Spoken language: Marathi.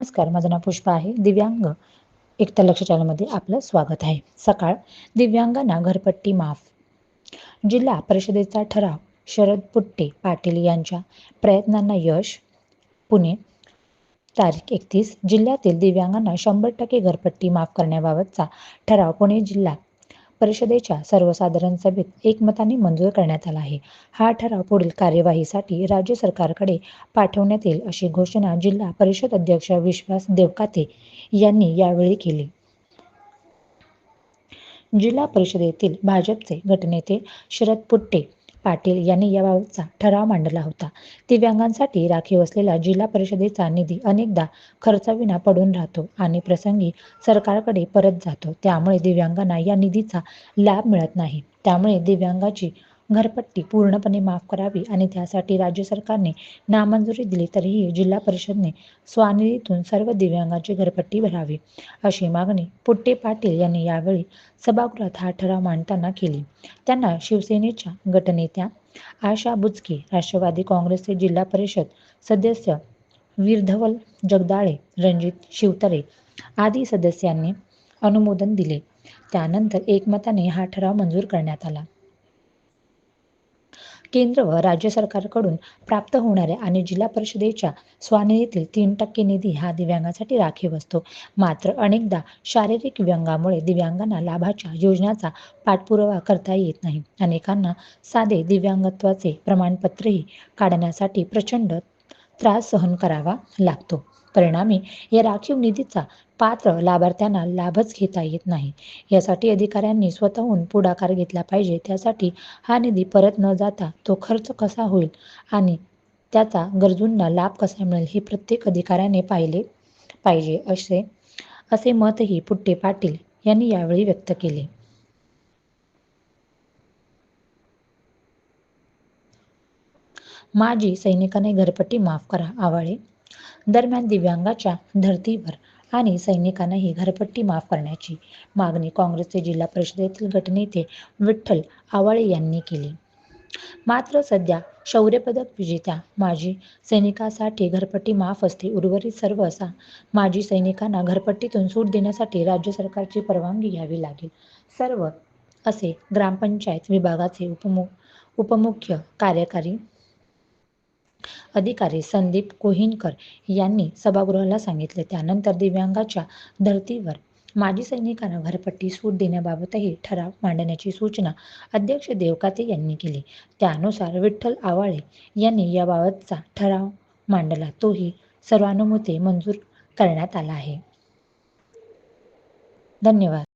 नमस्कार माझं नाव पुष्पा आहे. दिव्यांग एकता लक्ष चॅनलमध्ये आपलं स्वागत आहे. सकाळ दिव्यांगांना घरपट्टी माफ. जिल्हा परिषदेचा ठराव शरद पुट्टे पाटील यांच्या प्रयत्नांना यश. पुणे तारीख एकतीस जिल्ह्यातील दिव्यांगांना शंभर टक्के घरपट्टी माफ करण्याबाबतचा ठराव पुणे जिल्हा परिषदेच्या सर्वसाधारण सभेत एकमताने मंजूर करण्यात आला आहे. हा ठराव पुढील कार्यवाहीसाठी राज्य सरकारकडे पाठवण्यात येईल अशी घोषणा जिल्हा परिषद अध्यक्ष विश्वास देवकाते यांनी यावेळी केली. जिल्हा परिषदेतील भाजपचे गटनेते शरद पुट्टे पाटील यांनी याबाबतचा ठराव मांडला होता. दिव्यांगांसाठी राखीव असलेला जिल्हा परिषदेचा निधी अनेकदा खर्चाविना पडून राहतो आणि प्रसंगी सरकारकडे परत जातो. त्यामुळे दिव्यांगांना या निधीचा लाभ मिळत नाही. त्यामुळे दिव्यांगाची घरपट्टी पूर्णपणे माफ करावी आणि त्यासाठी राज्य सरकारने नामंजुरी दिली तरीही जिल्हा परिषदने स्वानिधीतून सर्व दिव्यांगांची घरपट्टी भरावी अशी मागणी पुट्टे पाटील यांनी यावेळी सभागृहात हा ठराव मांडताना केली. त्यांना शिवसेनेच्या गटनेत्या आशा बुचके राष्ट्रवादी काँग्रेसचे जिल्हा परिषद सदस्य वीरधवल जगदाळे रणजित शिवतरे आदी सदस्यांनी अनुमोदन दिले. त्यानंतर एकमताने हा ठराव मंजूर करण्यात आला. केंद्र व राज्य सरकारकडून प्राप्त होणाऱ्या आणि जिल्हा परिषदेच्या स्वानिधीतील तीन टक्के निधी हा दिव्यांगासाठी राखीव असतो. मात्र अनेकदा शारीरिक व्यंगामुळे दिव्यांगांना लाभाच्या योजनाचा पाठपुरावा करता येत नाही. अनेकांना साधे दिव्यांगत्वाचे प्रमाणपत्रही काढण्यासाठी प्रचंड त्रास सहन करावा लागतो. परिणामी या राखीव निधीचा पात्र लाभार्थ्यांना लाभच घेता येत नाही. यासाठी अधिकाऱ्यांनी स्वतःहून पुढाकार घेतला पाहिजे. त्यासाठी हा निधी परत न जाता तो खर्च कसा होईल आणि त्याचा गरजूंना लाभ कसा मिळेल हे प्रत्येक अधिकाऱ्याने पाहिले पाहिजे असे असे मतही पुट्टे पाटील यांनी यावेळी व्यक्त केले. माजी सैनिकांनी घरपट्टी माफ करा आवाळे. दरम्यान दिव्यांगाच्या धर्तीवर आणि सैनिकांनाही घरपट्टी माफ करण्याची मागणी काँग्रेसचे जिल्हा परिषदेतील गटनेते विठ्ठल आवाळे यांनी केली. मात्र सध्या शौर्यपदक विजेत्या माजी सैनिकासाठी घरपट्टी माफ असते उर्वरित सर्व असा माजी सैनिकांना घरपट्टीतून सूट देण्यासाठी राज्य सरकारची परवानगी घ्यावी लागेल. सर्व असे ग्रामपंचायत विभागाचे उपमु उपमुख्य कार्यकारी अधिकारी संदीप कोहिनकर यांनी सभागृहाला सांगितले. त्यानंतर दिव्यांगाच्या धर्तीवर माजी सैनिकांना घरपट्टी सूट देण्याबाबतही ठराव मांडण्याची सूचना अध्यक्ष देवकाते यांनी केली. त्यानुसार विठ्ठल आवाळे यांनी याबाबतचा ठराव मांडला. तोही सर्वानुमते मंजूर करण्यात आला आहे. धन्यवाद.